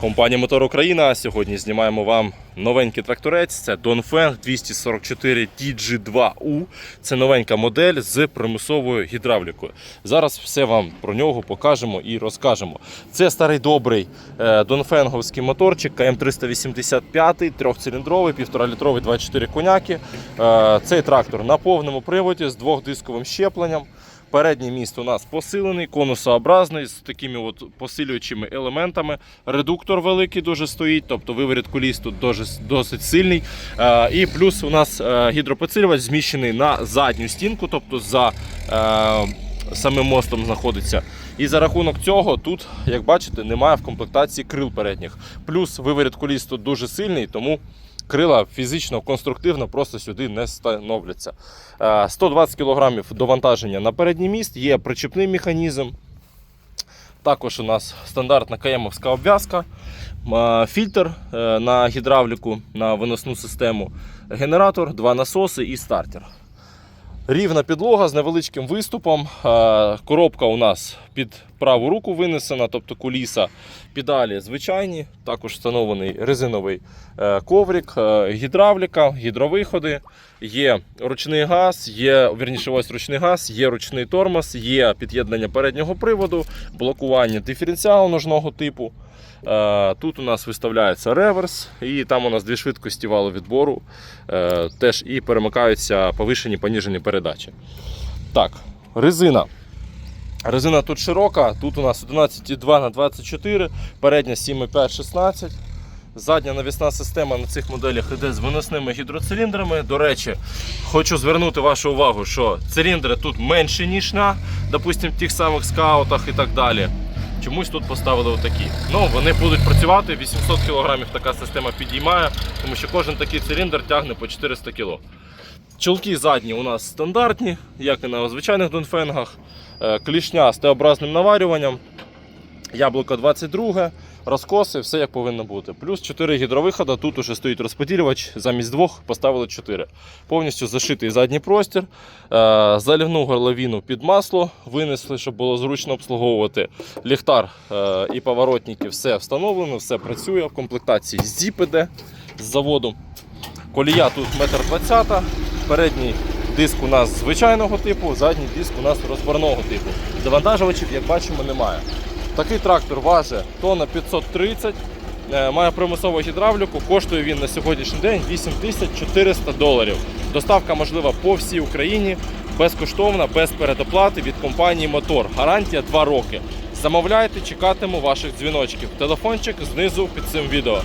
Компанія Мотор Україна. Сьогодні знімаємо вам новенький тракторець. Це Dongfeng 244 DG2U. Це новенька модель з примусовою гідравлікою. Зараз все вам про нього покажемо і розкажемо. Це старий добрий донфенговський моторчик КМ385, трьохциліндровий, 1,5-літровий 24 коняки. Е, Цей трактор на повному приводі з двохдисковим щепленням. Передній міст у нас посилений, конусообразний з такими от посилюючими елементами. Редуктор великий дуже стоїть, тобто виворіт коліс тут дуже, досить сильний. Е, і плюс у нас е, гідропосилювач зміщений на задню стінку, тобто за е, самим мостом знаходиться. І за рахунок цього тут, як бачите, немає в комплектації крил передніх. Плюс виворіт коліс дуже сильний, тому крила фізично, конструктивно просто сюди не становляться. Е, 120 кг довантаження на передній міст, є причепний механізм. Також у нас стандартна каємовська обв'язка, фільтр е, на гідравліку, на виносну систему, генератор, два насоси і стартер. Рівна підлога з невеличким виступом. Е, Коробка у нас під праву руку винесена, тобто куліса. Педалі звичайні, також встановлений резиновий е, коврик, е, гідравліка, гідровиходи. Є ручний газ, є вірніше, ось ручний газ, є ручний тормоз, є під'єднання переднього приводу, блокування диференціалу ножного типу. Е, Тут у нас виставляється реверс, і там у нас дві швидкості валовідбору, е, теж і перемикаються повишені поніжені передачі. Так, резина. Резина тут широка, тут у нас 11,2 на 24, передня 7,5 16. Задня навісна система на цих моделях йде з виносними гідроциліндрами. До речі, хочу звернути вашу увагу, що циліндри тут менші, ніж на, допустим, тих самих скаутах і так далі. Чомусь тут поставили отакі. Ну, вони будуть працювати, 800 кг така система підіймає, тому що кожен такий циліндр тягне по 400 кг. Чолки задні у нас стандартні, як і на звичайних донфенгах. Е, Клішня з Т-образним наварюванням. Яблуко 22, розкоси, все як повинно бути. Плюс 4 гідровиходи. Тут уже стоїть розподілювач, замість двох поставили 4. Повністю зашитий задній простір. Е, Залівну горловину під масло винесли, щоб було зручно обслуговувати. Ліхтар е, і поворотники, все встановлено, все працює. В комплектації зіп іде з заводу. Колія тут 1,20 м. Передній диск у нас звичайного типу, задній диск у нас розборного типу. Завантажувачів, як бачимо, немає. Такий трактор важить тонна 530, е, має примусову гідравліку, коштує він на сьогоднішній день 8400 доларів. Доставка можлива по всій Україні, безкоштовна, без передоплати від компанії Мотор. Гарантія 2 роки. Замовляйте, чекатиму ваших дзвіночків. Телефончик знизу під цим відео.